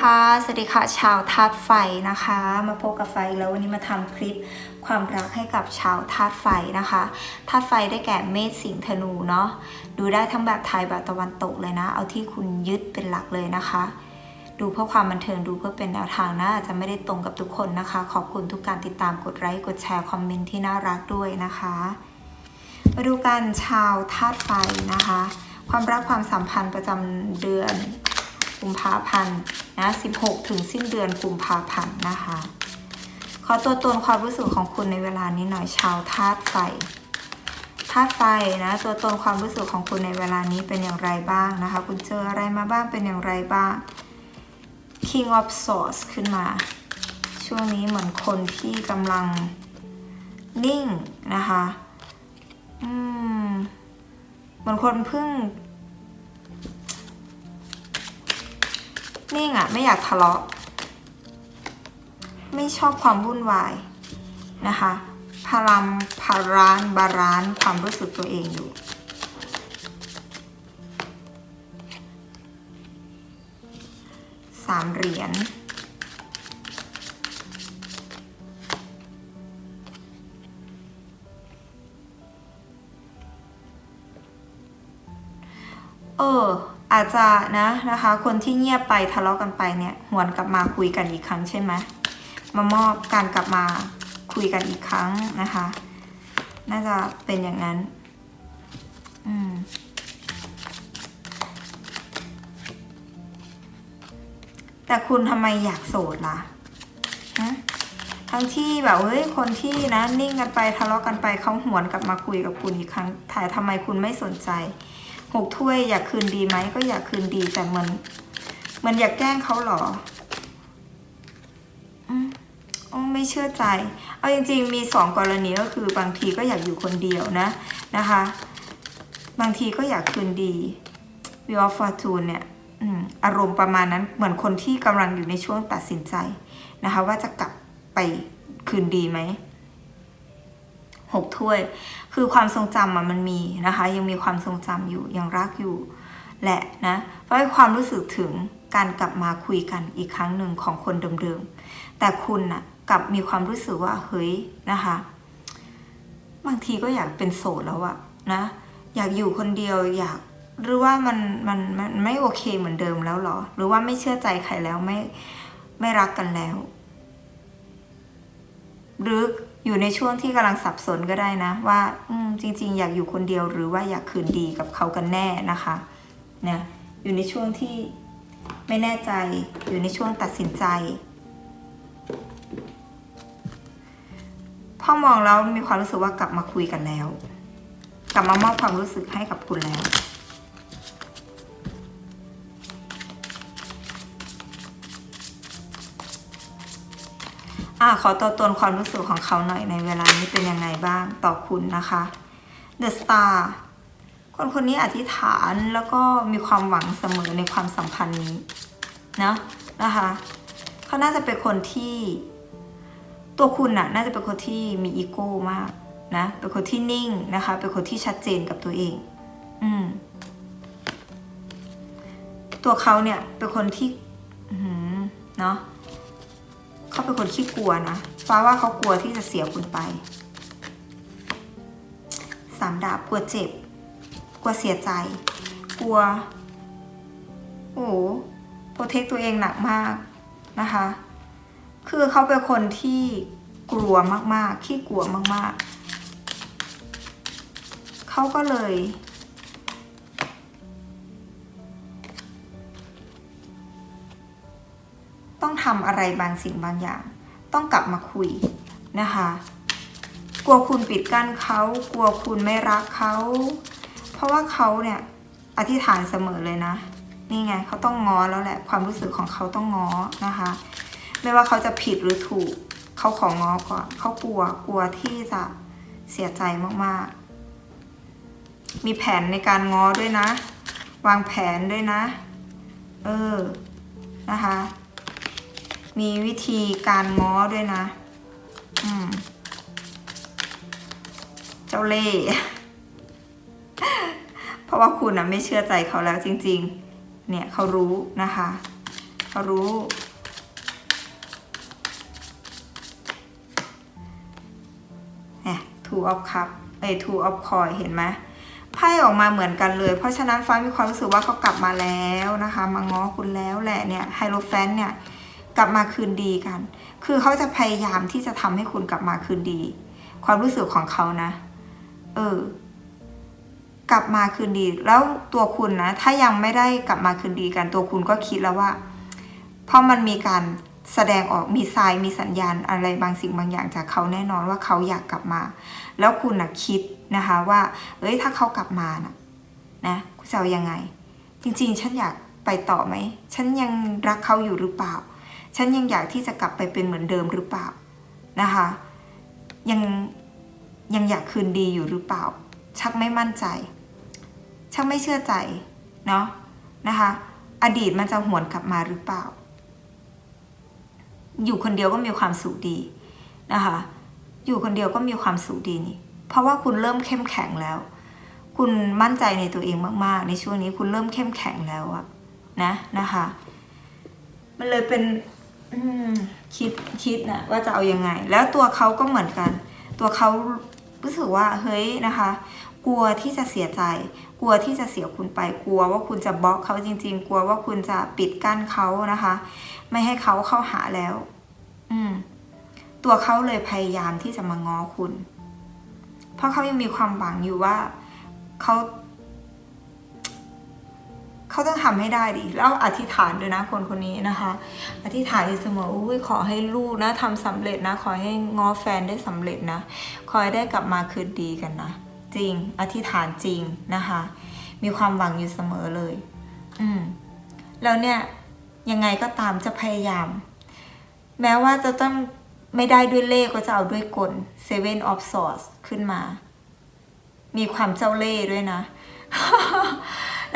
ค่ะ สวัสดีค่ะ ชาวธาตุไฟนะคะ มาพบกับไฟแล้ววันนี้มาทำคลิปความรักให้กับชาวธาตุไฟนะคะธาตุไฟได้แก่เมษสิงห์ธนูเนาะดูได้ทั้งแบบไทยแบบตะวันตกเลยนะ เอาที่คุณยึดเป็นหลักเลยนะคะ ดูเพื่อความบันเทิงดูเพื่อเป็นแนวทางนะอาจจะไม่ได้ตรงกับทุกคนนะคะ ขอบคุณทุกการติดตามกดไลค์กดแชร์คอมเมนต์ที่น่ารักด้วยนะคะ มาดูกันชาวธาตุไฟนะคะ ความรักความสัมพันธ์ประจำเดือน กุมภาพันธ์นะ16 ถึงสิ้นเดือนกุมภาพันธ์นะคะ ขอตัวตนความรู้สึกของคุณในเวลานี้หน่อยชาวธาตุไฟธาตุไฟนะตัวตนความรู้สึกของคุณในเวลานี้เป็นอย่างไรบ้างนะคะ คุณเจออะไรมาบ้างเป็นอย่างไรบ้าง King of Swords ขึ้นมา ช่วงนี้เหมือนคนที่กำลังนิ่งนะคะ อืมเหมือนคนเพิ่ง นิ่งอะไม่อยากทะเลาะ ไม่ชอบความวุ่นวายนะคะพารามพารานบารานความรู้สึกตัวเองอยู่ สามเหรียญ เออ อาจจะนะนะคะ คนที่เงียบไปทะเลาะกันไปเนี่ยหวนกลับมาคุยกันอีกครั้งใช่ไหมมามอบการกลับมาคุยกันอีกครั้งนะคะ น่าจะเป็นอย่างนั้น อืมแต่คุณทำไมอยากโสดล่ะฮะทั้งที่แบบเฮ้ยคนที่นะนิ่งกันไปทะเลาะกันไปเขาหวนกลับมาคุยกับคุณอีกครั้งถ่ายทำไมคุณไม่สนใจ หกถ้วยอยากคืนดีไหมก็อยากคืนดีแต่มัน มันอยากแกล้งเขาหรออืมอ๋อไม่เชื่อใจ เอาจริง ๆ มีสองกรณีก็คือบางทีก็อยากอยู่คนเดียวนะนะคะ บางทีก็อยากคืนดีวิวฟอร์จูนเนี่ยอารมณ์ประมาณนั้นเหมือนคนที่กำลังอยู่ในช่วงตัดสินใจนะคะ ว่าจะกลับไปคืนดีไหมหกถ้วย คือความทรงจำมันมีนะคะ ยังมีความทรงจำอยู่ยังรักอยู่แหละนะเพราะความรู้สึกถึงการกลับมาคุยกันอีกครั้งหนึ่งของคนเดิมๆ แต่คุณน่ะกลับมีความรู้สึกว่าเฮ้ยนะคะ บางทีก็อยากเป็นโสดแล้วอะนะ อยากอยู่คนเดียวอยากหรือว่ามันมันมันไม่โอเคเหมือนเดิมแล้วหรอ หรือว่าไม่เชื่อใจใครแล้วไม่ไม่รักกันแล้ว หรือ อยู่ในช่วงที่กำลังสับสนก็ได้นะ ว่าอืจริง ๆ อยากอยู่คนเดียวหรือว่าอยากคืนดีกับเขากันแน่นะคะเนี่ยอยู่ในช่วงที่ไม่แน่ใจอยู่ในช่วงตัดสินใจพ่อมองแล้วมีความรู้สึกว่ากลับมาคุยกันแล้ว กลับมามอบความรู้สึกให้กับคุณแล้ว อะขอตัวตนความรู้สึกของเขาหน่อยในเวลานี้เป็นยังไงบ้างต่อคุณนะคะ The Star คนคนนี้อธิษฐานแล้วก็มีความหวังเสมอในความสัมพันธ์นี้นะนะคะเขาน่าจะเป็นคนที่ ตัวคุณน่ะน่าจะเป็นคนที่มีอีโก้มากนะเป็นคนที่นิ่งนะคะ เป็นคนที่ชัดเจนกับตัวเอง อืมตัวเขาเนี่ยเป็นคนที่อือหือเนาะ เขาเป็นคนขี้กลัวนะฟ้าว่าเขากลัวที่จะเสียคุณไปสามดาบกลัวเจ็บ กลัวเสียใจ กลัว โอ้โหโปรเทคตัวเองหนักมากนะคะ คือเขาเป็นคนที่กลัวมากๆขี้กลัวมากๆ เขาก็เลย ต้องทำอะไรบางสิ่งบางอย่าง ต้องกลับมาคุยนะคะ กลัวคุณปิดกั้นเขากลัวคุณไม่รักเขาเพราะว่าเขาเนี่ยอธิษฐานเสมอเลยนะ นี่ไงเขาต้องง้อแล้วแหละ ความรู้สึกของเขาต้องง้อนะคะ ไม่ว่าเขาจะผิดหรือถูกเขาของง้อก่อนเขากลัวกลัวที่จะเสียใจมากๆ มีแผนในการง้อด้วยนะ วางแผนด้วยนะ เออนะคะ มีวิธีการง้อด้วยนะ อืม เจ้าเล่เพราะว่าคุณนะไม่เชื่อใจเขาแล้วจริง ๆ เนี่ยเขารู้นะคะ เขารู้ เนี่ยทูออฟคัพเอ้ทูออฟคอยเห็นไหมไพ่ออกมาเหมือนกันเลย เพราะฉะนั้นฟ้ามีความรู้สึกว่าเขากลับมาแล้วนะคะ มาง้อคุณแล้วแหละเนี่ยไฮโลแฟนเนี่ย กลับมาคืนดีกัน คือเขาจะพยายามที่จะทำให้คุณกลับมาคืนดี ความรู้สึกของเขานะ เออ กลับมาคืนดี แล้วตัวคุณนะ ถ้ายังไม่ได้กลับมาคืนดีกัน ตัวคุณก็คิดแล้วว่า เพราะมันมีการแสดงออกมีทรายมีสัญญาณอะไรบางสิ่งบางอย่างจากเขาแน่นอนว่าเขาอยากกลับมา แล้วคุณนะคิดนะคะว่า เอ้ยถ้าเขากลับมานะนะคุณจะเอายังไง จริงๆ ฉันอยากไปต่อไหม ฉันยังรักเขาอยู่หรือเปล่า ฉันยังอยากที่จะกลับไปเป็นเหมือนเดิมหรือเปล่านะคะ ยังยังอยากคืนดีอยู่หรือเปล่า ชักไม่มั่นใจ ชักไม่เชื่อใจเนาะนะคะ อดีตมันจะหวนกลับมาหรือเปล่า อยู่คนเดียวก็มีความสุขดีนะคะ อยู่คนเดียวก็มีความสุขดีนี่ เพราะว่าคุณเริ่มเข้มแข็งแล้ว คุณมั่นใจในตัวเองมากๆ ในช่วงนี้คุณเริ่มเข้มแข็งแล้วอะนะนะคะ มันเลยเป็น คิดคิดนะว่าจะเอายังไง แล้วตัวเขาก็เหมือนกัน ตัวเขารู้สึกว่าเฮ้ยนะคะ กลัวที่จะเสียใจ กลัวที่จะเสียคุณไป กลัวว่าคุณจะบล็อกเขาจริง ๆ กลัวว่าคุณจะปิดกั้นเขานะคะ ไม่ให้เขาเข้าหาแล้ว อืม ตัวเขาเลยพยายามที่จะมาง้อคุณ เพราะเขายังมีความหวังอยู่ว่าเขา เขาต้องทำให้ได้ดิแล้วอธิษฐานด้วยนะคนคนนี้นะคะ อธิษฐานอยู่เสมออุ้ยขอให้ลูกนะทำสำเร็จนะ ขอให้งอแฟนได้สำเร็จนะ ขอให้ได้กลับมาคืนดีกันนะ จริง อธิษฐานจริงนะคะ มีความหวังอยู่เสมอเลย อืม แล้วเนี่ยยังไงก็ตามจะพยายาม แม้ว่าจะต้องไม่ได้ด้วยเลขก็จะเอาด้วยกล Seven of Swords ขึ้นมา มีความเจ้าเล่ห์ด้วยนะ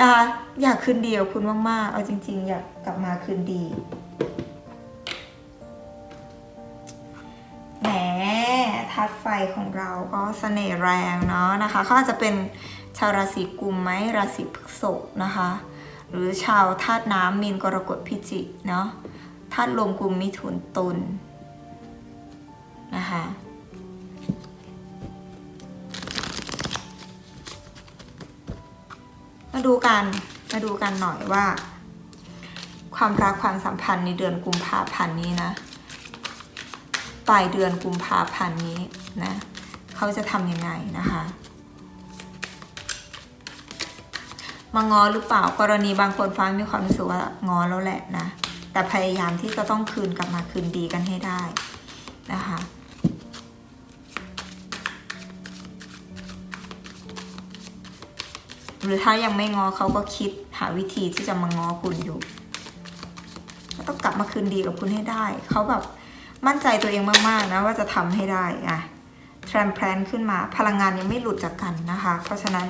นะคะอยากคืนดีกับคุณมากๆ เอาจริง ๆ อยากกลับมาคืนดีแหมทัดไฟของเราก็เสน่ห์แรงเนาะนะคะเขาอาจจะเป็นชาวราศีกุมไหมราศีพฤษภนะคะ หรือชาวธาตุน้ำมีนกรกฎพิจิกเนาะธาตุลมกุมมิถุนตุลนะคะ มาดูกันมาดูกันหน่อยว่า ความรักความสัมพันธ์ในเดือนกุมภาพันธ์นี้นะปลายเดือนกุมภาพันธ์นี้นะเขาจะทำยังไงนะคะมางอหรือเปล่ากรณีบางคนฟ้ามีความรู้สึกว่างอแล้วแหละนะแต่พยายามที่จะต้องคืนกลับมาคืนดีกันให้ได้นะคะ หรือถ้ายังไม่งอเขาก็คิดหาวิธีที่จะมางอคุณอยู่ก็ต้องกลับมาคืนดีกับคุณให้ได้ เขาแบบมั่นใจตัวเองมากๆนะว่าจะทำให้ได้อะแทรมแพลนขึ้นมา พลังงานยังไม่หลุดจากกันนะคะ เพราะฉะนั้น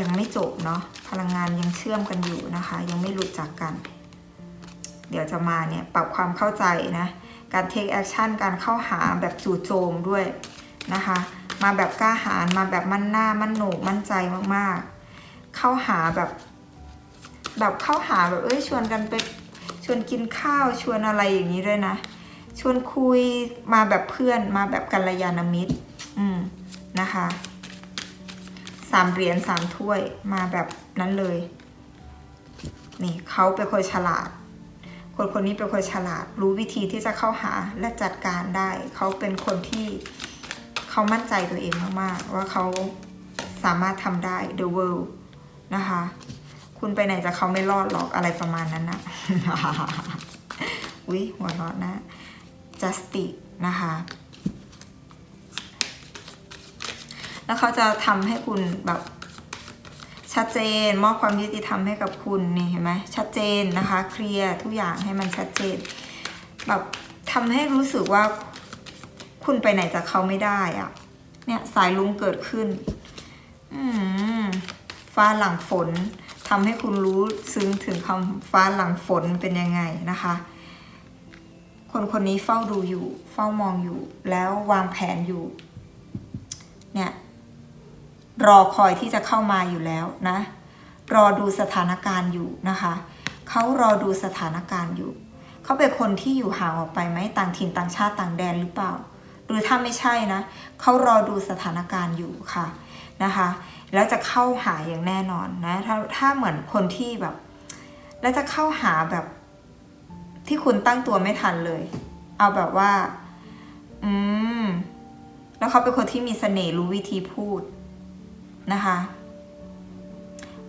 ยังไม่จบเนาะพลังงานยังเชื่อมกันอยู่นะคะ ยังไม่หลุดจากกัน เดี๋ยวจะมาเนี่ยปรับความเข้าใจนะ การเทคแอคชั่นการเข้าหาแบบจู่โจมด้วยนะคะ มาแบบกล้าหาญมาแบบมั่นหน้ามั่นโหนกมั่นใจมากๆ เข้าหาแบบ แบบเข้าหาแบบเอ้ยชวนกันไปชวนกินข้าวชวนอะไรอย่างนี้ด้วยนะ ชวนคุยมาแบบเพื่อนมาแบบกัลยาณมิตร อืมนะคะสามเหรียญสามถ้วยมาแบบนั้นเลย นี่เขาเป็นคนฉลาด คนคนนี้เป็นคนฉลาด รู้วิธีที่จะเข้าหาและจัดการได้ เขาเป็นคนที่เขามั่นใจตัวเองมาก ๆ ว่าเขาสามารถทำได้ the world นะคะ คุณไปไหนจะเขาไม่รอดหรอกอะไรประมาณนั้นนะอุ๊ยหัวเร้อนนะ justice นะคะ แล้วเขาจะทำให้คุณแบบชัดเจนมอบความยุติธรรมให้กับคุณนี่เห็นไหมชัดเจนนะคะ เคลียร์ทุกอย่างให้มันชัดเจน แบบทำให้รู้สึกว่าคุณไปไหนจากเขาไม่ได้อะเนี่ยสายลุงเกิดขึ้น อืม ฟ้าหลังฝนทำให้คุณรู้ซึ้งถึงคำฟ้าหลังฝนเป็นยังไงนะคะ คนคนนี้เฝ้าดูอยู่ เฝ้ามองอยู่ แล้ววางแผนอยู่ เนี่ยรอคอยที่จะเข้ามาอยู่แล้วนะ รอดูสถานการณ์อยู่นะคะเขารอดูสถานการณ์อยู่เขาเป็นคนที่อยู่ห่างออกไปไหมต่างถิ่นต่างชาติต่างแดนหรือเปล่า หรือถ้าไม่ใช่นะเขารอดูสถานการณ์อยู่ค่ะ นะคะ แล้วจะเข้าหาอย่างแน่นอนนะถ้าถ้าเหมือนคนที่แบบ แล้วจะเข้าหาแบบที่คุณตั้งตัวไม่ทันเลย เอาแบบว่า อืม แล้วเขาเป็นคนที่มีเสน่ห์รู้วิธีพูดนะคะ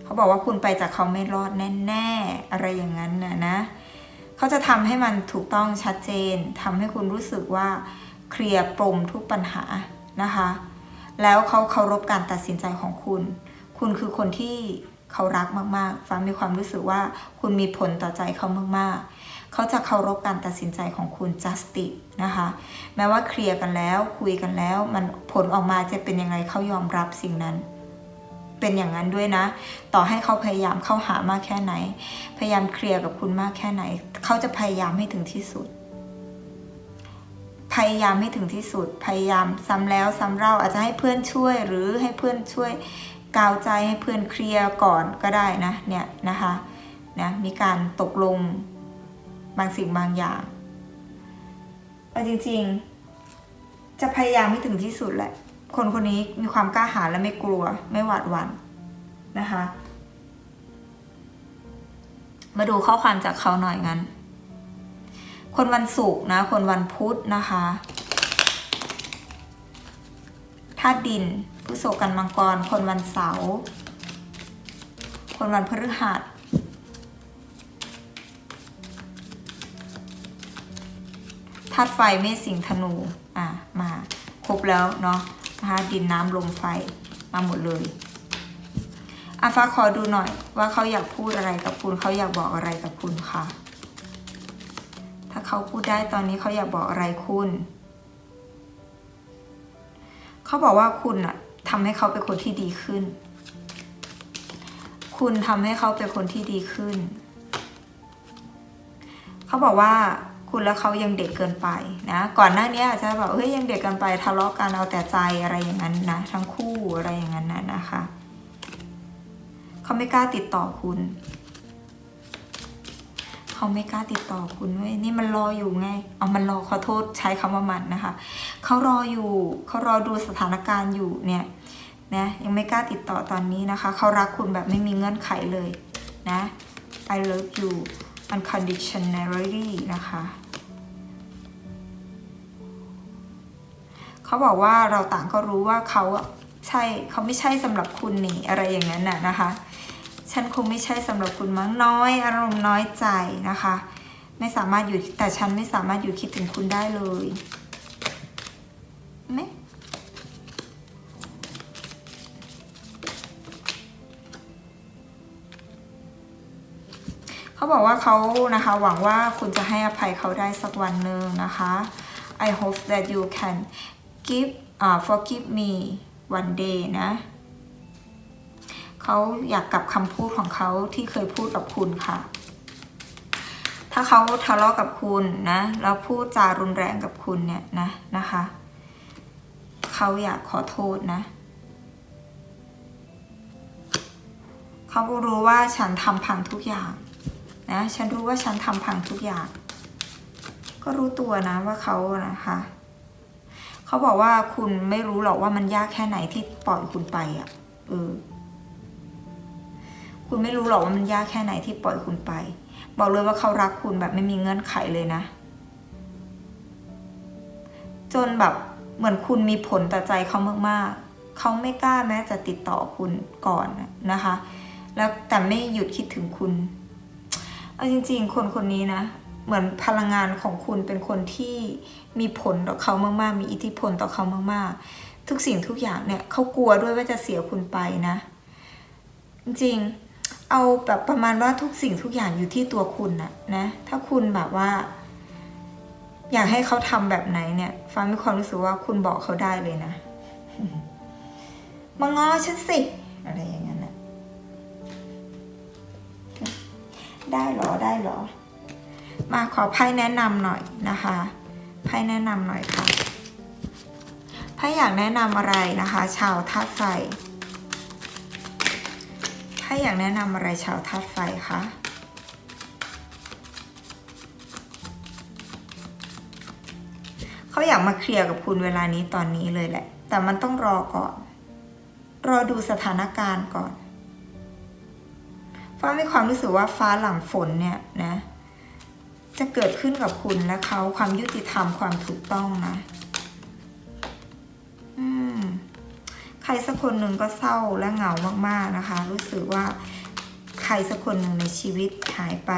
เขาบอกว่าคุณไปจากเขาไม่รอดแน่ๆอะไรอย่างนั้นนะนะเขาจะทำให้มันถูกต้องชัดเจนทำให้คุณรู้สึกว่าเคลียร์ปมทุกปัญหานะคะ แล้วเขาเคารพการตัดสินใจของคุณ คุณคือคนที่เขารักมากๆ ฟ้ามีความรู้สึกว่าคุณมีผลต่อใจเขามากๆ เขาจะเคารพการตัดสินใจของคุณ justice นะคะ แม้ว่าเคลียร์กันแล้วคุยกันแล้ว มันผลออกมาจะเป็นยังไงเขายอมรับสิ่งนั้น เป็นอย่างนั้นด้วยนะ ต่อให้เขาพยายามเข้าหามากแค่ไหน พยายามเคลียร์กับคุณมากแค่ไหน เขาจะพยายามให้ถึงที่สุด พยายามให้ถึงที่สุด พยายามซ้ำแล้วซ้ำเล่าอาจจะให้เพื่อนช่วยหรือให้เพื่อนช่วยกาวใจให้เพื่อนเคลียร์ก่อนก็ได้นะเนี่ยนะคะนะมีการตกลงบางสิ่งบางอย่างเอาจริงๆ จะพยายามให้ถึงที่สุดแหละ คนคนนี้มีความกล้าหาญและไม่กลัวไม่หวาดหวั่นนะคะ มาดูข้อความจากเขาหน่อยงั้น คนวันศุกร์นะ คนวันพุธนะคะธาตุดินผู้โศกันมังกร คนวันเสาร์ คนวันพฤหัส ธาตุไฟเมษสิงธนู อะ มาครบแล้วเนาะนะคะดินน้ำลมไฟ มาหมดเลยอาฟ้าขอดูหน่อยว่าเขาอยากพูดอะไรกับคุณ เขาอยากบอกอะไรกับคุณค่ะ เขาพูดได้ตอนนี้เขาอยากบอกอะไรคุณ เขาบอกว่าคุณอะทำให้เขาเป็นคนที่ดีขึ้น คุณทำให้เขาเป็นคนที่ดีขึ้น เขาบอกว่าคุณและเขายังเด็กเกินไปนะ ก่อนหน้านี้อาจจะแบบเฮ้ยยังเด็กเกินไปทะเลาะกันเอาแต่ใจอะไรอย่างนั้นนะ ทั้งคู่อะไรอย่างนั้นนะนะคะ เขาไม่กล้าติดต่อคุณ เขาไม่กล้าติดต่อคุณเว้ยนี่มันรออยู่ไง เอามันรอขอโทษใช้คำว่ามันนะคะเขารออยู่เขารอดูสถานการณ์อยู่เนี่ยนะยังไม่กล้าติดต่อตอนนี้นะคะเขารักคุณแบบไม่มีเงื่อนไขเลยนะ I love you unconditionally นะคะเขาบอกว่าเราต่างก็รู้ว่าเขาอะใช่เขาไม่ใช่สำหรับคุณนี่อะไรอย่างนั้นน่ะนะคะ ฉันคงไม่ใช่สำหรับคุณมั้งน้อยอารมณ์น้อยใจนะคะ ไม่สามารถอยู่แต่ฉันไม่สามารถอยู่คิดถึงคุณได้เลยไหมเขาบอกว่าเขานะคะหวังว่าคุณจะให้อภัยเขาได้สักวันหนึ่งนะคะ I hope that you can give uh, forgive me one day นะ เขาอยากกลับคำพูดของเขาที่เคยพูดกับคุณค่ะ ถ้าเขาทะเลาะกับคุณนะแล้วพูดจารุนแรงกับคุณเนี่ยนะนะคะเขาอยากขอโทษนะเขารู้ว่าฉันทำพังทุกอย่างนะฉันรู้ว่าฉันทำพังทุกอย่าง ก็รู้ตัวนะว่าเขานะคะเขาบอกว่าคุณไม่รู้หรอกว่ามันยากแค่ไหนที่ปล่อยคุณไปอะ่ะเออ คุณไม่รู้หรอกว่ามันยากแค่ไหนที่ปล่อยคุณไป บอกเลยว่าเขารักคุณแบบไม่มีเงื่อนไขเลยนะ จนแบบเหมือนคุณมีผลต่อใจเขามากๆ เขาไม่กล้าแม้จะติดต่อคุณก่อนนะคะ แล้วแต่ไม่หยุดคิดถึงคุณ เอาจริง ๆ คนคนนี้นะ เหมือนพลังงานของคุณเป็นคนที่มีผลต่อเขามากๆ มีอิทธิพลต่อเขามากๆ ทุกสิ่งทุกอย่างเนี่ยเขากลัวด้วยว่าจะเสียคุณไปนะ จริง เอาแบบประมาณว่าทุกสิ่งทุกอย่างอยู่ที่ตัวคุณนะนะ ถ้าคุณแบบว่า อยากให้เขาทำแบบไหนเนี่ยฟ้ามีความรู้สึกว่าคุณบอกเขาได้เลยนะมางอฉันสิ อะไรอย่างนั้นนะได้เหรอได้เหรอ มาขอไพ่แนะนำหน่อยนะคะไพ่แนะนำหน่อยค่ะไพ่อยากแนะนำอะไรนะคะ ชาวธาตุไฟ ข้าอยากแนะนำอะไรชาวธาตุไฟคะเขาอยากมาเคลียร์กับคุณเวลานี้ตอนนี้เลยแหละ แต่มันต้องรอก่อน รอดูสถานการณ์ก่อน ฟ้ามีความรู้สึกว่าฟ้าหลังฝนเนี่ยนะ จะเกิดขึ้นกับคุณและเขาความยุติธรรมความถูกต้องนะ ใครสักคนหนึ่งก็เศร้าและเหงามากๆนะคะ รู้สึกว่าใครสักคนหนึ่งในชีวิตหายไป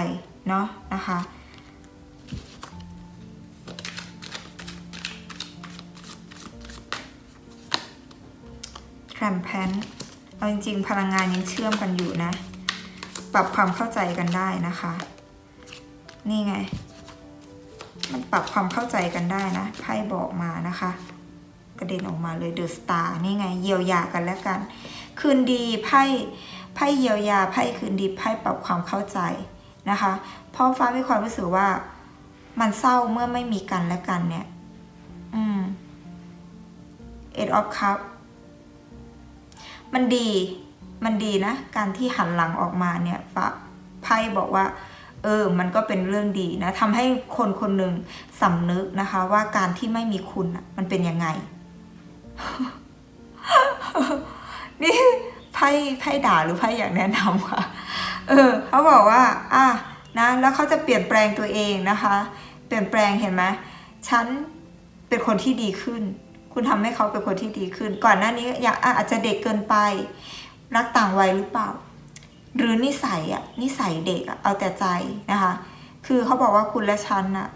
เนาะนะคะแคมแพนเอาจริงๆ พลังงานยังเชื่อมกันอยู่นะ ปรับความเข้าใจกันได้นะคะ นี่ไง มันปรับความเข้าใจกันได้นะไพ่บอกมานะคะ กระเด็นออกมาเลยเดอะสตาร์นี่ไง เยียวยากันแล้วกัน คืนดีไพ่ไพ่เยียวยาไพ่คืนดีไพ่ปรับความเข้าใจนะคะเพราะฟ้ามีความรู้สึกว่า มันเศร้าเมื่อไม่มีกันและกันเนี่ย อืม eight of cup มันดีมันดีนะ การที่หันหลังออกมาเนี่ยฟ้าไพ่บอกว่า เออ มันก็เป็นเรื่องดีนะทำให้คนคนหนึ่งสำนึกนะคะ ว่าการที่ไม่มีคุณมันเป็นยังไง นี่ไพ่ไพ่ด่าหรือไพ่อยากแนะนำค่ะ เออเขาบอกว่า อะนะ แล้วเขาจะเปลี่ยนแปลงตัวเองนะคะ เปลี่ยนแปลงเห็นไหมฉันเป็นคนที่ดีขึ้น คุณทำให้เขาเป็นคนที่ดีขึ้น ก่อนหน้านี้อยากอาจจะเด็กเกินไป รักต่างวัยหรือเปล่า หรือนิสัยอะนิสัยเด็กอะเอาแต่ใจนะคะ คือเขาบอกว่าคุณและฉันอะ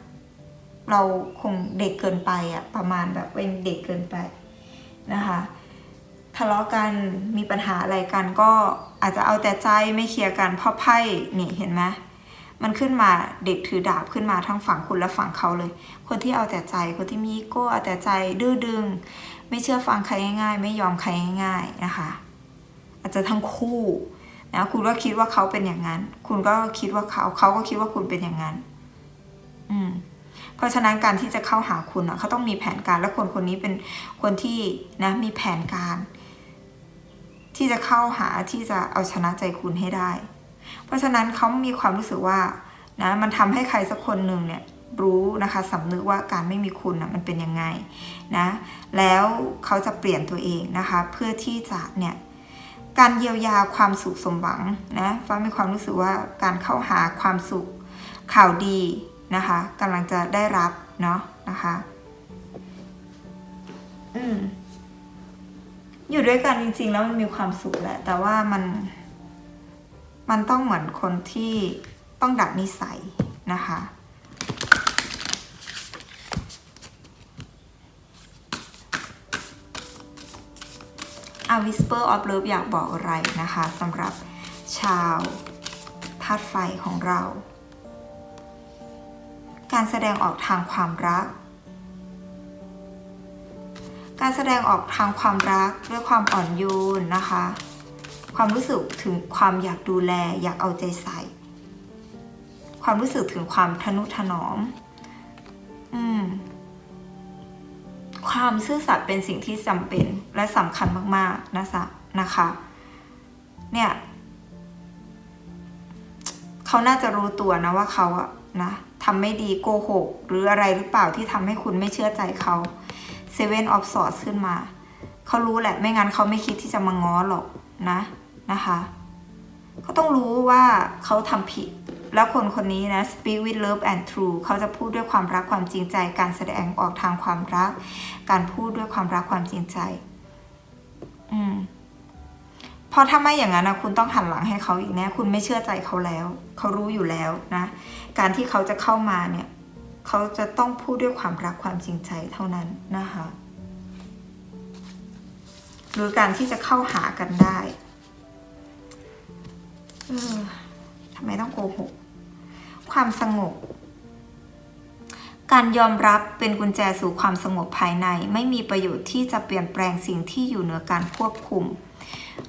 เราคงเด็กเกินไปอะประมาณแบบเป็นเด็กเกินไป นะคะทะเลาะกันมีปัญหาอะไรกันก็อาจจะเอาแต่ใจไม่เคลียร์กันเพราะไพ่นี่เห็นไหมมันขึ้นมาเด็กถือดาบขึ้นมาทั้งฝั่งคุณและฝั่งเขาเลย คนที่เอาแต่ใจคนที่มีอีโก้เอาแต่ใจดื้อดึง ไม่เชื่อฟังใครง่าย ๆ ไม่ยอมใครง่าย ๆนะคะ อาจจะทั้งคู่นะคุณก็คิดว่าเขาเป็นอย่างนั้น คุณก็คิดว่าเขาเขาก็คิดว่าคุณเป็นอย่างนั้น อืม เพราะฉะนั้นการที่จะเข้าหาคุณอะเขาต้องมีแผนการและคนคนนี้เป็นคนที่นะมีแผนการ ที่จะเข้าหาที่จะเอาชนะใจคุณให้ได้ เพราะฉะนั้นเขามีความรู้สึกว่านะมันทำให้ใครสักคนหนึ่งเนี่ยรู้นะคะสำนึกว่าการไม่มีคุณนะมันเป็นยังไงนะแล้วเขาจะเปลี่ยนตัวเองนะคะเพื่อที่จะเนี่ยการเยียวยาความสุขสมหวังนะฟ้ามีความรู้สึกว่าการเข้าหาความสุขข่าวดี นะคะกำลังจะได้รับเนาะนะคะอืมอยู่ด้วยกันจริงๆ แล้วมันมีความสุขแหละ แต่ว่ามัน มันต้องเหมือนคนที่ต้องดัดนิสัยนะคะอา Whisper of Love อยากบอกอะไรนะคะสำหรับชาวธาตุไฟของเรา การแสดงออกทางความรัก การแสดงออกทางความรักด้วยความอ่อนโยนนะคะ ความรู้สึกถึงความอยากดูแล อยากเอาใจใส่ ความรู้สึกถึงความทนุถนอม อืม ความซื่อสัตย์เป็นสิ่งที่จำเป็นและสำคัญมากๆนะคะนะคะ เนี่ย เขาน่าจะรู้ตัวนะว่าเขาอะนะ ทำไม่ดีโกหก หรืออะไรหรือเปล่าที่ทำให้คุณไม่เชื่อใจเขาเซเว่นออฟสอดขึ้นมา เขารู้แหละไม่งั้นเขาไม่คิดที่จะมาง้อหรอกนะนะคะเขาต้องรู้ว่าเขาทำผิด แล้วคนคนนี้นะ speak with love and true เขาจะพูดด้วยความรักความจริงใจ การแสดงออกทางความรัก การพูดด้วยความรักความจริงใจ อืม ราะถ้าไม่อย่างนั้นนะคุณต้องหันหลังให้เขาอีกแน่คุณไม่เชื่อใจเขาแล้ว เขารู้อยู่แล้วนะ การที่เขาจะเข้ามาเนี่ย เขาจะต้องพูดด้วยความรักความจริงใจเท่านั้นนะคะ หรือการที่จะเข้าหากันได้เออทำไมต้องโกหก ความสงบการยอมรับเป็นกุญแจสู่ความสงบภายใน ไม่มีประโยชน์ที่จะเปลี่ยนแปลงสิ่งที่อยู่เหนือการควบคุม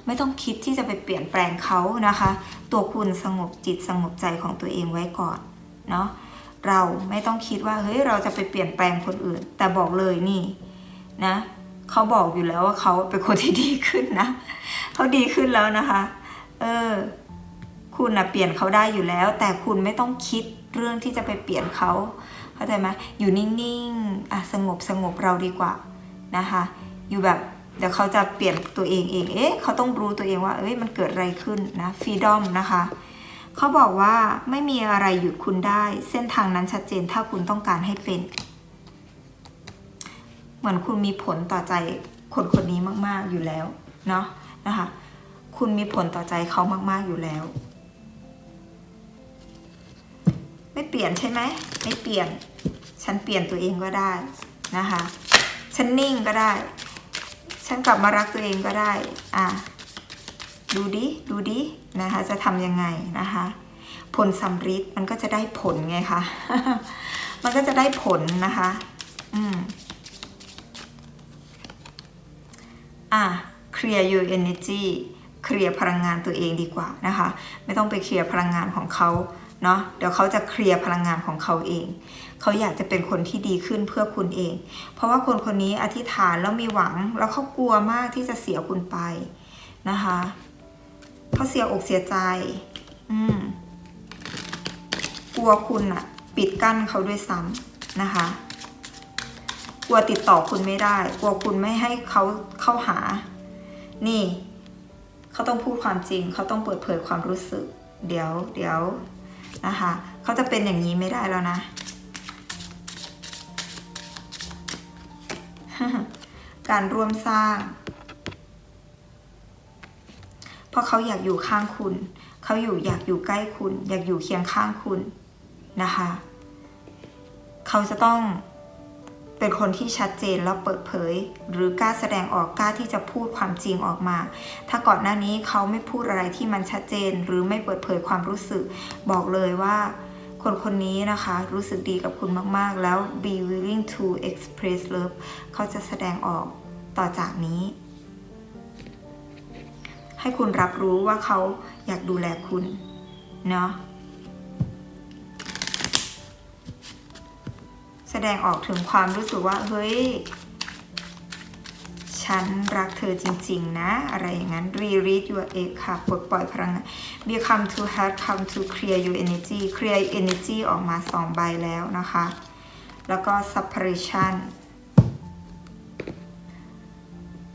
ไม่ต้องคิดที่จะไปเปลี่ยนแปลงเขานะคะ ตัวคุณสงบจิตสงบใจของตัวเองไว้ก่อนเนาะเราไม่ต้องคิดว่าเฮ้ยเราจะไปเปลี่ยนแปลงคนอื่น แต่บอกเลยนี่นะเขาบอกอยู่แล้วว่าเขาเป็นคนที่ดีขึ้นนะเขาดีขึ้นแล้วนะคะ เออ คุณนะเปลี่ยนเขาได้อยู่แล้ว แต่คุณไม่ต้องคิดเรื่องที่จะไปเปลี่ยนเขาเข้าใจไหมอยู่นิ่งๆอะสงบสงบเราดีกว่านะคะ อยู่แบบ เดี๋ยวเขาจะเปลี่ยนตัวเองเอง เอ๊ะ เขาต้องรู้ตัวเองว่า เอ้ย มันเกิดอะไรขึ้นนะฟรีดอมนะคะ เขาบอกว่าไม่มีอะไรหยุดคุณได้ เส้นทางนั้นชัดเจนถ้าคุณต้องการให้เป็น เหมือนคุณมีผลต่อใจคนคนนี้มาก ๆอยู่แล้ว เนาะนะคะ คุณมีผลต่อใจเขามาก ๆอยู่แล้ว ไม่เปลี่ยนใช่ไหม ไม่เปลี่ยน ฉันเปลี่ยนตัวเองก็ได้นะคะ ฉันนิ่งก็ได้ ฉันกลับมารักตัวเองก็ได้ อะ ดูดิ ดูดิ นะคะ จะทำยังไงนะคะ ผลสำฤทธิ์มันก็จะได้ผลไงคะ มันก็จะได้ผลนะคะ อืม อะ clear your energy เคลียร์พลังงานตัวเองดีกว่านะคะ ไม่ต้องไปเคลียร์พลังงานของเขาเนาะเดี๋ยวเขาจะเคลียร์พลังงานของเขาเอง เขาอยากจะเป็นคนที่ดีขึ้นเพื่อคุณเอง เพราะว่าคนคนนี้อธิษฐานแล้วมีหวัง แล้วเขากลัวมากที่จะเสียคุณไปนะคะเขาเสียอกเสียใจ อืมกลัวคุณอะปิดกั้นเขาด้วยซ้ำนะคะ กลัวติดต่อคุณไม่ได้ กลัวคุณไม่ให้เขาเข้าหา นี่เขาต้องพูดความจริง เขาต้องเปิดเผยความรู้สึก เดี๋ยวเดี๋ยวนะคะ เขาจะเป็นอย่างนี้ไม่ได้แล้วนะ การร่วมสร้าง เพราะเขาอยากอยู่ข้างคุณ เขาอยู่อยากอยู่ใกล้คุณ อยากอยู่เคียงข้างคุณนะคะ เขาจะต้องเป็นคนที่ชัดเจนแล้วเปิดเผย หรือกล้าแสดงออกกล้าที่จะพูดความจริงออกมา ถ้าก่อนหน้านี้เขาไม่พูดอะไรที่มันชัดเจน หรือไม่เปิดเผยความรู้สึก บอกเลยว่า คนคนนี้นะคะรู้สึกดีกับคุณมากๆ แล้ว be willing to express love เขาจะแสดงออกต่อจากนี้ ให้คุณรับรู้ว่าเขาอยากดูแลคุณเนาะแสดงออกถึงความรู้สึกว่า เฮ้ย ฉันรักเธอจริง ๆ นะ อะไรอย่างนั้น release your e g ค่ะ ปลดปล่อยพลังงาน become to have come to clear your energy clear energy ออกมาสองใบแล้วนะคะ แล้วก็ separation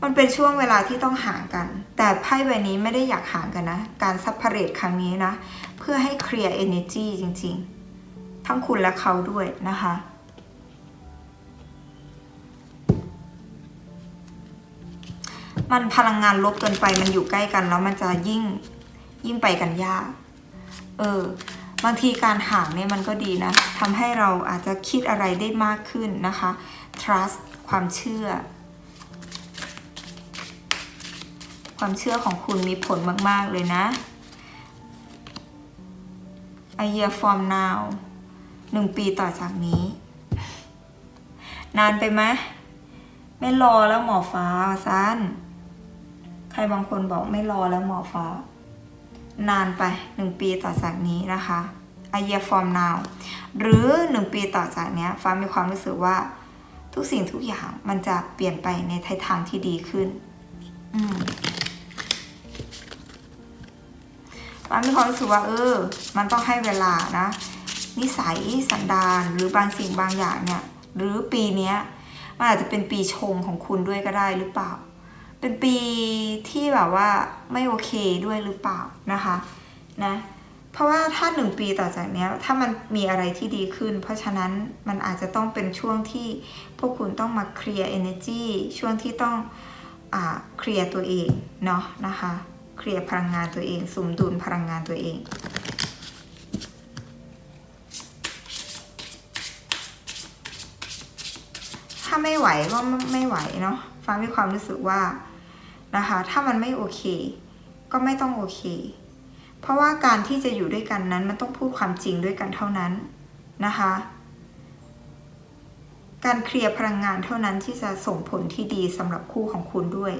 มันเป็นช่วงเวลาที่ต้องห่างกัน แต่ไพ่ใบนี้ไม่ได้อยากห่างกันนะ การ separate ครั้งนี้นะ เพื่อให้ clear energy จริง ๆ ทั้งคุณและเขาด้วยนะคะ มันพลังงานลบเกินไปมันอยู่ใกล้กัน แล้วมันจะยิ่งยิ่งไปกันยาก เออ บางทีการห่างเนี่ยมันก็ดีนะทำให้เราอาจจะคิดอะไรได้มากขึ้นนะคะ trust ความเชื่อ ความเชื่อของคุณมีผลมาก ๆ เลยนะ a year from now หนึ่งปีต่อจากนี้ นานไปไหมไม่รอแล้วหมอฟ้าสั้น ครบางคนบอกไม่รอแล้วหมอฟ้านานไปหนึ่งปีต่อจากนี้นะคะ a year from now หรือหนึ่งปีต่อจากนี้ฟ้ามีความรู้สึกว่าทุกสิ่งทุกอย่างมันจะเปลี่ยนไปในทิศทางที่ดีขึ้นฟ้ามีความรู้สึกว่าเออ มันต้องให้เวลานะ นิสัยสันดานหรือบางสิ่งบางอย่างเนี่ย หรือปีนี้มันอาจจะเป็นปีชงของคุณด้วยก็ได้หรือเปล่า เป็นปีที่แบบว่าไม่โอเคด้วยหรือเปล่านะคะนะเพราะว่าถ้าหนึ่งปีต่อจากนี้ถ้ามันมีอะไรที่ดีขึ้น เพราะฉะนั้นมันอาจจะต้องเป็นช่วงที่พวกคุณต้องมาเคลียร์ energy ช่วงที่ต้องอเคลียร์ตัวเองเนาะนะคะเคลียร์พลังงานตัวเอง สมดุลพลังงานตัวเองถ้าไม่ไหวก็ไม่ไหวเนาะฟ้ามีความรู้สึกว่า นะคะ ถ้ามันไม่โอเค ก็ไม่ต้องโอเค เพราะว่าการที่จะอยู่ด้วยกันนั้นมันต้องพูดความจริงด้วยกันเท่านั้นนะคะ การเคลียร์พลังงานเท่านั้นที่จะส่งผลที่ดีสำหรับคู่ของคุณด้วย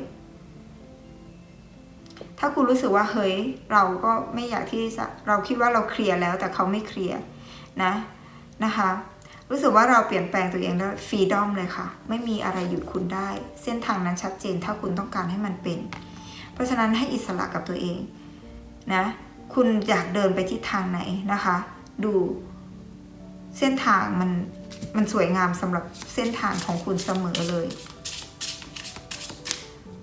ถ้าคุณรู้สึกว่าเฮ้ยเราก็ไม่อยากที่จะเราคิดว่าเราเคลียร์แล้วแต่เขาไม่เคลียร์นะนะคะ รู้สึกว่าเราเปลี่ยนแปลงตัวเองแล้วฟรีดอมเลยค่ะ ไม่มีอะไรหยุดคุณได้ เส้นทางนั้นชัดเจนถ้าคุณต้องการให้มันเป็น เพราะฉะนั้นให้อิสระกับตัวเองนะ คุณอยากเดินไปทิศทางไหนนะคะ ดูเส้นทางมันมันสวยงามสำหรับเส้นทางของคุณเสมอเลย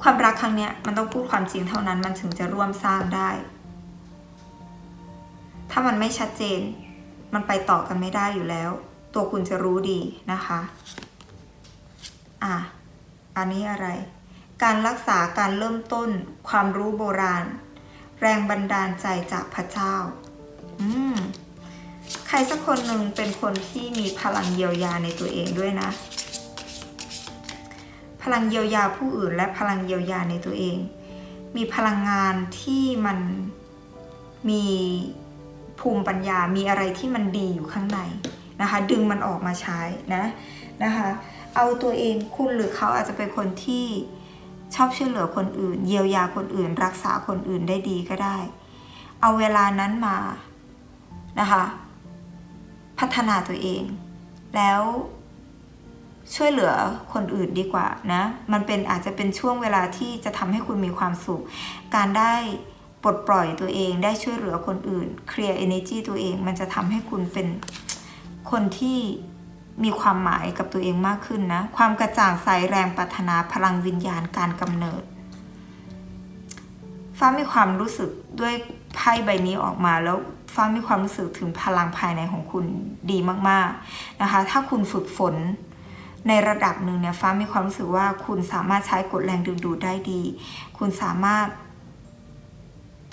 ความรักครั้งเนี้ยมันต้องพูดความจริงเท่านั้นมันถึงจะร่วมสร้างได้ ถ้ามันไม่ชัดเจน มันไปต่อกันไม่ได้อยู่แล้ว ตัวคุณจะรู้ดีนะคะ อะ อันนี้อะไร การรักษาการเริ่มต้น ความรู้โบราณ แรงบันดาลใจจากพระเจ้า อืม ใครสักคนหนึ่งเป็นคนที่มีพลังเยียวยาในตัวเองด้วยนะ พลังเยียวยาผู้อื่นและพลังเยียวยาในตัวเอง มีพลังงานที่มันมีภูมิปัญญา มีอะไรที่มันดีอยู่ข้างใน นะคะ ดึงมันออกมาใช้นะนะคะ เอาตัวเองคุณหรือเขาอาจจะเป็นคนที่ชอบช่วยเหลือคนอื่น เยียวยาคนอื่น รักษาคนอื่นได้ดีก็ได้ เอาเวลานั้นมานะคะ พัฒนาตัวเอง แล้วช่วยเหลือคนอื่นดีกว่านะ มันเป็นอาจจะเป็นช่วงเวลาที่จะทำให้คุณมีความสุข การได้ปลดปล่อยตัวเอง ได้ช่วยเหลือคนอื่น เคลียร์ energy ตัวเอง มันจะทำให้คุณเป็น คนที่มีความหมายกับตัวเองมากขึ้นนะ ความกระจ่างใสแรงปรารถนาพลังวิญญาณการกำเนิด ฟ้ามีความรู้สึกด้วยไพ่ใบนี้ออกมาแล้วฟ้ามีความรู้สึกถึงพลังภายในของคุณดีมากๆนะคะ ถ้าคุณฝึกฝนในระดับหนึ่งเนี่ยฟ้ามีความรู้สึกว่าคุณสามารถใช้กฎแรงดึงดูดได้ดี คุณสามารถ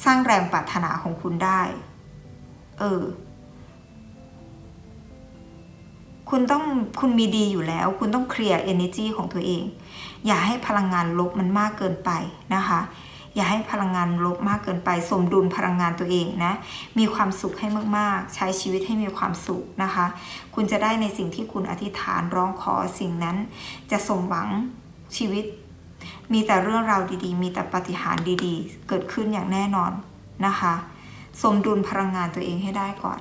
สร้างแรงปรารถนาของคุณได้ เออ คุณต้องคุณมีดีอยู่แล้ว คุณต้องเคลียร์ energy ของตัวเอง อย่าให้พลังงานลบมันมากเกินไปนะคะ อย่าให้พลังงานลบมากเกินไป สมดุลพลังงานตัวเองนะมีความสุขให้มากๆ ใช้ชีวิตให้มีความสุขนะคะ คุณจะได้ในสิ่งที่คุณอธิษฐานร้องขอสิ่งนั้น จะสมหวังชีวิต มีแต่เรื่องราวดีๆ มีแต่ปาฏิหาริย์ดีๆ เกิดขึ้นอย่างแน่นอนนะคะ สมดุลพลังงานตัวเองให้ได้ก่อน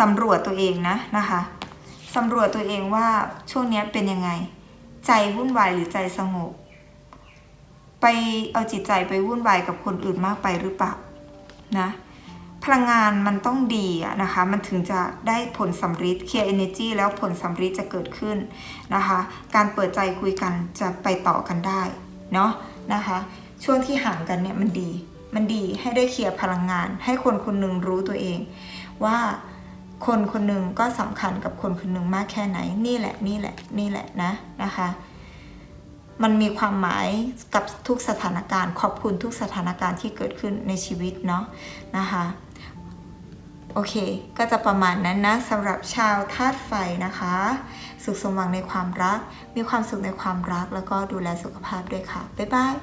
สำรวจตัวเองนะนะคะสำรวจตัวเองว่าช่วงนี้เป็นยังไง ใจวุ่นวายหรือใจสงบ ไปเอาจิตใจไปวุ่นวายกับคนอื่นมากไปหรือเปล่านะพลังงานมันต้องดีนะคะ มันถึงจะได้ผลสำฤทธิ์เคลียร์ energy แล้วผลสำฤทธิ์จะเกิดขึ้นนะคะ การเปิดใจคุยกันจะไปต่อกันได้เนาะนะคะ ช่วงที่ห่างกันเนี่ยมันดี มันดีให้ได้เคลียร์พลังงาน ให้คนคนหนึ่งรู้ตัวเอง ว่า คนคนหนึ่งก็สำคัญกับคนคนหนึ่งมากแค่ไหน นี่แหละนี่แหละนี่แหละนะนะคะ มันมีความหมายกับทุกสถานการณ์ ขอบคุณทุกสถานการณ์ที่เกิดขึ้นในชีวิตเนาะนะคะโอเค ก็จะประมาณนั้นนะสำหรับชาวธาตุไฟนะคะ สุขสมหวังในความรัก มีความสุขในความรัก แล้วก็ดูแลสุขภาพด้วยค่ะ บ๊ายบาย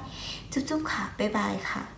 จุ๊บๆค่ะ บ๊ายบายค่ะ